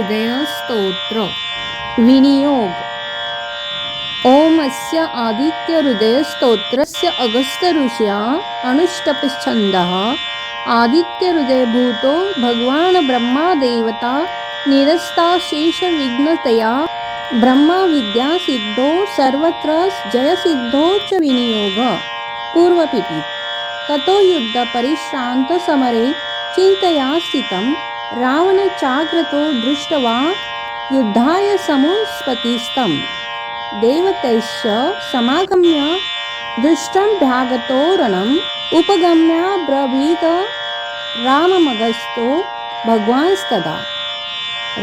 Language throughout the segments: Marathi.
आदित्यहृदयस्तोत्र विनियोग ओमस्य आदित्यहृदयस्तोत्रस्य अगस्त्यऋषया छन्दः आदित्यहृदयभूतो भगवान् ब्रह्मादेवता निरस्ताशेषविघ्नतया ब्रह्मविद्यासिद्धो सर्वत्र जयसिद्धो च विनियोग। पूर्वपिपि ततो युद्धपरिश्रान्तसमरे चिन्तया स्थितं రావణ చాగ్రతో దృష్టవా? యుద్ధాయ సముస్పతిస్తం దేవతైశ్చ సమాగమ్య దృష్టం భ్యాగతోరణం ఉపగమ్య బ్రవీత రామమగస్తో భగవాన్స్తదా.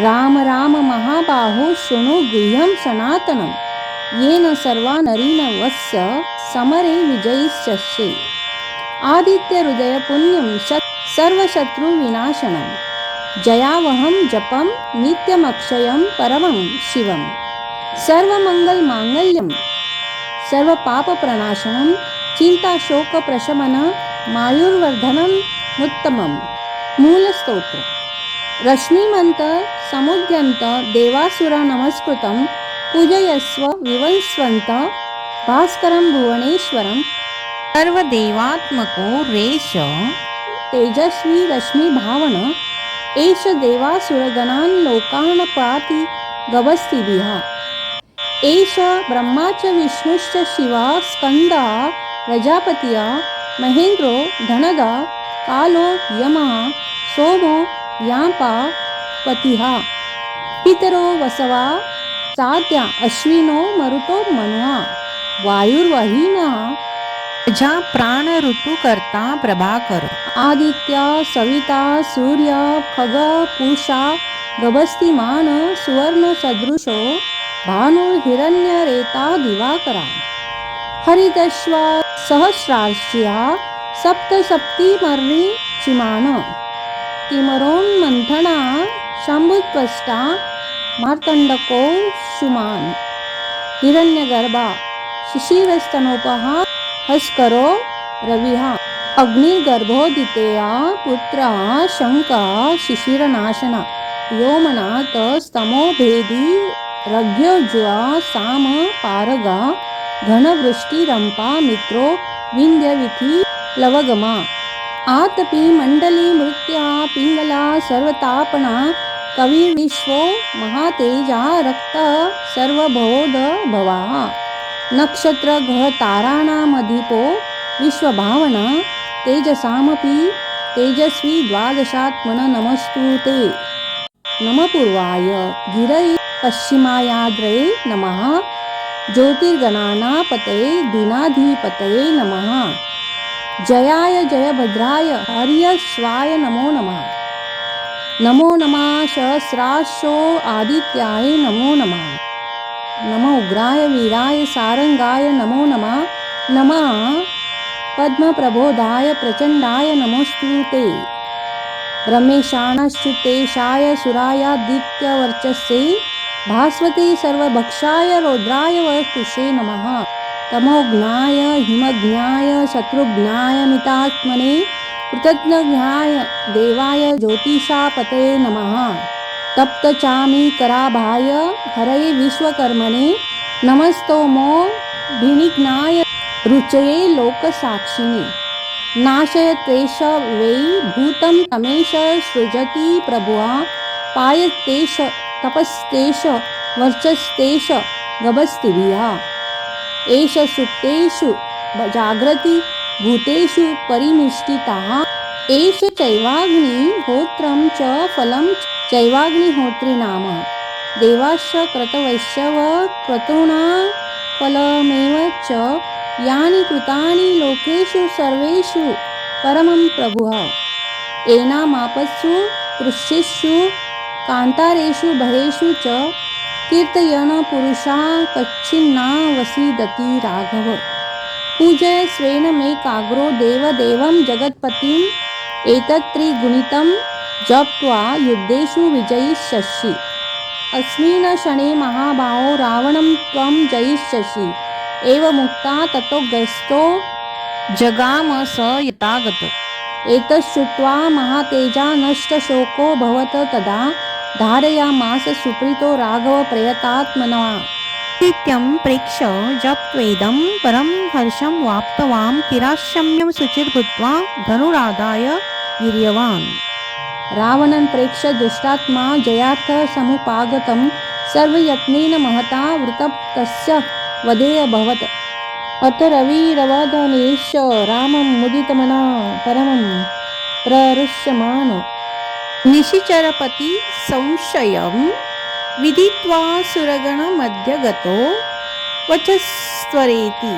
రామ రామ మహాబాహో శృణు గుహ్యం సనాతనం. ఏన సర్వా నరీన వస్య సమరే విజయిష్యసి ఆదిత్య హృదయ పుణ్యం సర్వశత్రు వినాశనం. जयावहं जपं नित्यमक्षयं परमं शिवं सर्वमङ्गलमाङ्गल्यं सर्वपापप्रणाशनं चिन्ताशोकप्रशमन मायुर्वर्धनम् उत्तमं मूलस्तोत्र। रश्मिमन्त समुद्यन्त देवासुर नमस्कृतं पूजयस्व विवस्वन्त भास्करं भुवनेश्वरं सर्वदेवात्मको रेश। तेजस्वी रश्मी भावन एष देवासुरगणान् लोकान् पाति गवस्तिभिः एष ब्रह्मा च विष्णुश्च शिवा स्कन्दा प्रजापतिया महेन्द्रो धनदा कालो यमः सोमो यापा पतिः पितरो वसवा साध्या अश्विनो मरुतो मनुः वायुर्वहिनः माझ्या प्राण ऋतू करता प्रभाकर। आदित्य सविता सूर्य खग पूषा गभस्तिमान सुवर्ण सदृशो रेता दिवाकरा। हरिदश्व सहस्रार्ष्या सप्तसप्तिमर्णि चिमान। किमरोन्मन्थना शम्भुत्वष्टा मार्तण्डको हिरण्य हिरण्यगर्भा शिशिरस्तनोपहा हस्करो रविः। अग्निर्गर्भोदितेया पुत्रा शङ्का शिशिरनाशना। व्योमनाथ स्तमोभेदी रघ्योज्वा साम पारगा। घनवृष्टिरम्पा मित्रो विन्ध्यविथि लवगमा आतपि मण्डली मृत्या पिङ्गला सर्वतापना। कविर्विश्वो महातेजा रक्त सर्वबोध भवाः नक्षत्र ग्रह ताराणामधिपो विश्वभावना तेजसामपि तेजस्वी द्वादशात्मन नमस्तु ते नमपूर्वाय गिरै पश्चिमायाद्रये नमः। ज्योतिर्गणानापतये दिनाधिपतये नमः। जयाय जयभद्राय हर्यश्वाय नमो नमः। नमो नमः सहस्राशो आदित्याय नमो नमः। नमो उग्राय वीराय सारंगाय नमो नमः। नमः। पद्मप्रबोधाय प्रचण्डाय नमोऽस्तु ते। ब्रह्मेशाणश्च्युतेशाय सुरायादित्यवर्चस्ये भास्वती सर्वभक्षाय रौद्राय वकुशे नमः। तमोघ्नाय हिमज्ञाय शत्रुघ्नाय मितात्मने। कृतज्ञज्ञाय देवाय ज्योतिषापते नमः। तप्तचामी कराभाय हरये विश्वकर्मणे। नमस्तोमो भिनिघ्नाय रुचये लोकसाक्षिणे। नाशयतेष वै भूतं तमेश सृजति प्रभुवा पायतेष तपस्तेष वर्चस्तेष गभस्तिभिः एष सुप्तेषु जाग्रति भूतेषु परिनिष्ठितः। एष चैवाग्निहोत्रं च फलं जैवाग्निहोत्री नाम। देवाश्च क्रतवैश्यव फलमेव च यानि कृतानि लोकेषु सर्वेषु परमं प्रभुः। एनामापत्सु कृष्येषु कान्तारेषु भरेषु च कीर्तयन पुरुषा कच्छिन्ना वसीदति राघव। पूजय स्वेन मे काग्रो देवदेवं जगत्पतिम् एतत्त्रिगुणितं जप्त्वा युद्धेषु विजयिष्यसि। अस्मिन् क्षणे महाभावो रावणं त्वं जयिष्यसि। एवमुक्ता ततो गस्तो जगाम स एतत् एतच्छ्रुत्वा महातेजा नष्टशोको भवत तदा धारयामास सुप्रीतो राघव प्रयतात्मना। नित्यं प्रेक्ष्य जप्त्वेदं परं हर्षं वाप्तवां किराशम्यं शुचिर्भूत्वा धनुरादाय वीर्यवान्। रावणन् प्रेक्ष दुष्टात्मा जयार्थ समुपागतं सर्वयत्नेन महता वृतप्तस्य वधेऽभवत् अत रविरवधनेश रामं मुदितमना परमं प्रहृष्यमाण निशिचरपति संशयं विदित्वा सुरगणमध्यगतो वचस्त्वरेति